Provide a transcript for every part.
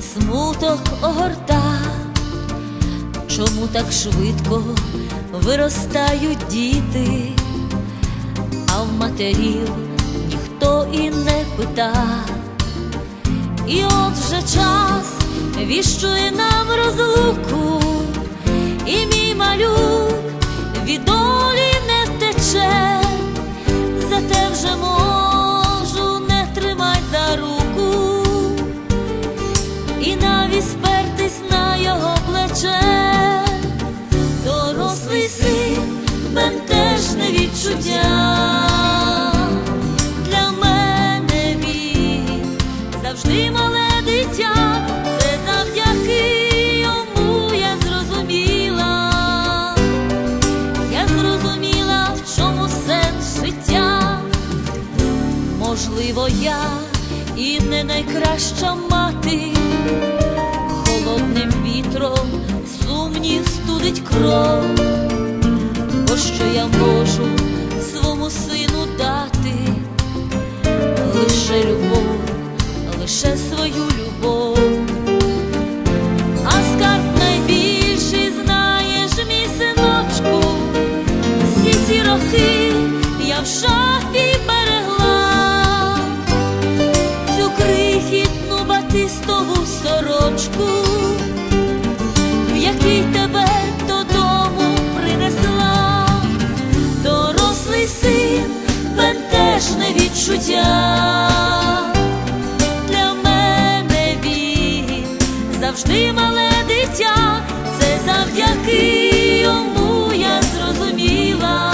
смуток огорта, чому так швидко виростають діти, а в матерів ніхто і не пита. І от вже час віщує нам розлуку, Можливо, я і не найкраща мати, холодним вітром сумнів студить кров, бо що я можу свому сину дати, лише любов, лише свою любов, а скарб найбільший завжди мале дитя, це завдяки йому я зрозуміла.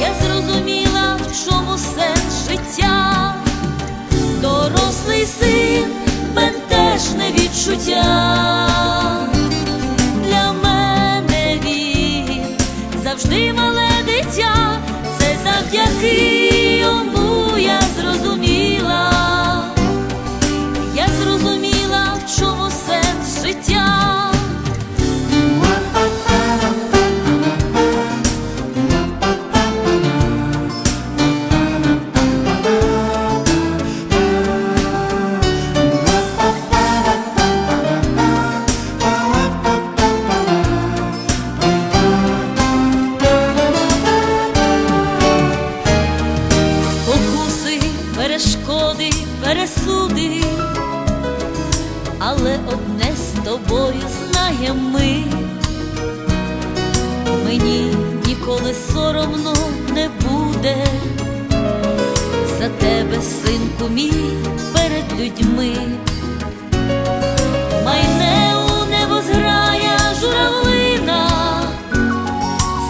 Я зрозуміла, в чому сенс життя, дорослий син, бентежне відчуття. Соромно не буде. За тебе, синку мій, перед людьми. Майне у небо зграя журавлина,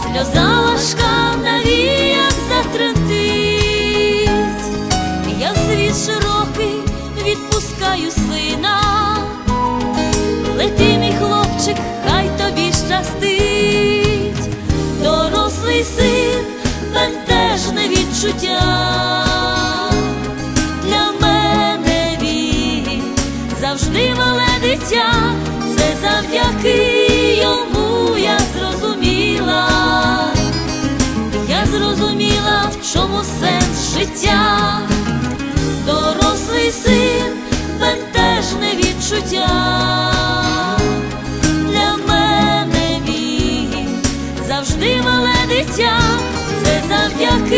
сльоза важка навіяк затремтить, я світ широкий відпускаю сина, лети, дитя, це завдяки йому я зрозуміла. Я зрозуміла, в чому сенс життя, дорослий син, бентежне відчуття. Для мене завжди мале дитя, це завдяки